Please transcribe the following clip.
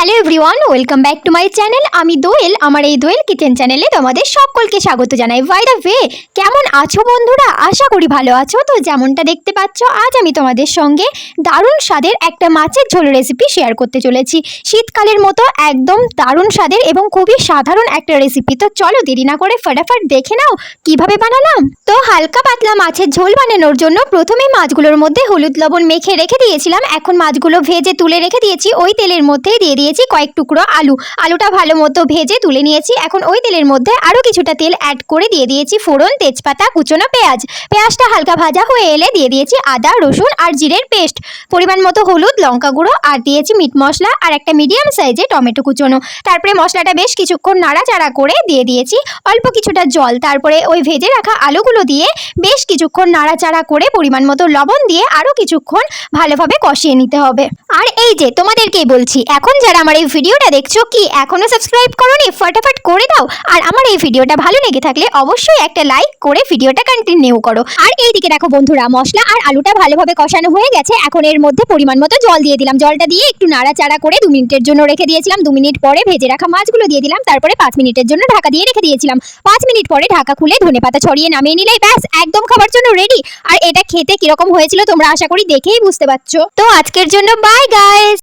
Hello everyone, welcome back to my channel. আমি দোয়েল, আমার এই দোয়েল কিচেন চ্যানেলে তোমাদের সকলকে স্বাগত জানাই। বাই দ্য ওয়ে, কেমন আছো বন্ধুরা? আশা করি ভালো আছো। তো যেমনটা দেখতে পাচ্ছ, আজ আমি তোমাদের সঙ্গে দারুণ স্বাদের একটা মাছের ঝোল রেসিপি শেয়ার করতে চলেছি। শীতকালের মতো একদম দারুণ স্বাদের এবং খুবই সাধারণ একটা রেসিপি তো চলো দেরি না করে ফটাফট দেখে নাও, কীভাবে বানালাম। তো হালকা পাতলা মাছের ঝোল বানানোর জন্য প্রথমে মাছগুলোর মধ্যে হলুদ লবণ মেখে রেখে দিয়েছিলাম। এখন মাছগুলো ভেজে তুলে রেখে দিয়েছি। ওই তেলের মধ্যেই দিয়ে দিয়েছি কয়েক টুকরো আলু। আলুটা ভালো মতো ভেজে তুলে নিয়েছি। এখন ওই তেলের মধ্যে আরও কিছুটা তেল অ্যাড করে দিয়ে দিয়েছি ফোড়ন, তেজপাতা, কুচনো পেঁয়াজ। পেঁয়াজটা হালকা ভাজা হয়ে এলে দিয়ে দিয়েছি আদা, রসুন আর জিরের পেস্ট। পরিমাণ মতো হলুদ, লঙ্কা গুঁড়ো আর দিয়েছি মিট মশলা আর একটা মিডিয়াম সাইজে টমেটো কুচোনো। তারপরে মশলাটা বেশ কিছুক্ষণ নাড়াচাড়া করে দিয়ে দিয়েছি অল্প কিছুটা জল। তারপরে ওই ভেজে রাখা আলুগুলো দিয়ে বেশ কিছুক্ষণ নাড়াচাড়া করে পরিমাণ মতো লবণ দিয়ে আরও কিছুক্ষণ ভালোভাবে কষিয়ে নিতে হবে। আর এই যে তোমাদেরকেই বলছি, এখন যারা আমার এই ভিডিওটা দেখছ কি এখনও সাবস্ক্রাইব করোনি? ফটাফট করে দাও। আর আমার এই ভিডিওটা ভালো লেগে থাকলে অবশ্যই একটা লাইক করে ভিডিওটা কন্টিনিউ করো। আর এইদিকে দেখো বন্ধুরা, মশলা আর আলুটা ভালোভাবে কষানো হয়ে গেছে। এখন এর মধ্যে পরিমাণ মতো জল দিয়ে দিলাম। জলটা দিয়ে একটু নাড়াচাড়া করে দু মিনিটের জন্য রেখে দিয়েছিলাম। দু মিনিট পরে ভেজে রাখা মাছগুলো দিয়ে দিলাম। তারপরে পাঁচ মিনিটের জন্য ঢাকা দিয়ে রেখে দিয়েছিলাম। পাঁচ মিনিট পরে ঢাকা খুলে ধনে পাতা ছড়িয়ে নামিয়ে নিলেই ব্যাস, একদম খাবার জন্য রেডি আর এটা খেতে কীরকম হয়েছিল তোমরা আশা করি দেখেই বুঝতে পারছ। তো আজকের জন্য বাই গাইস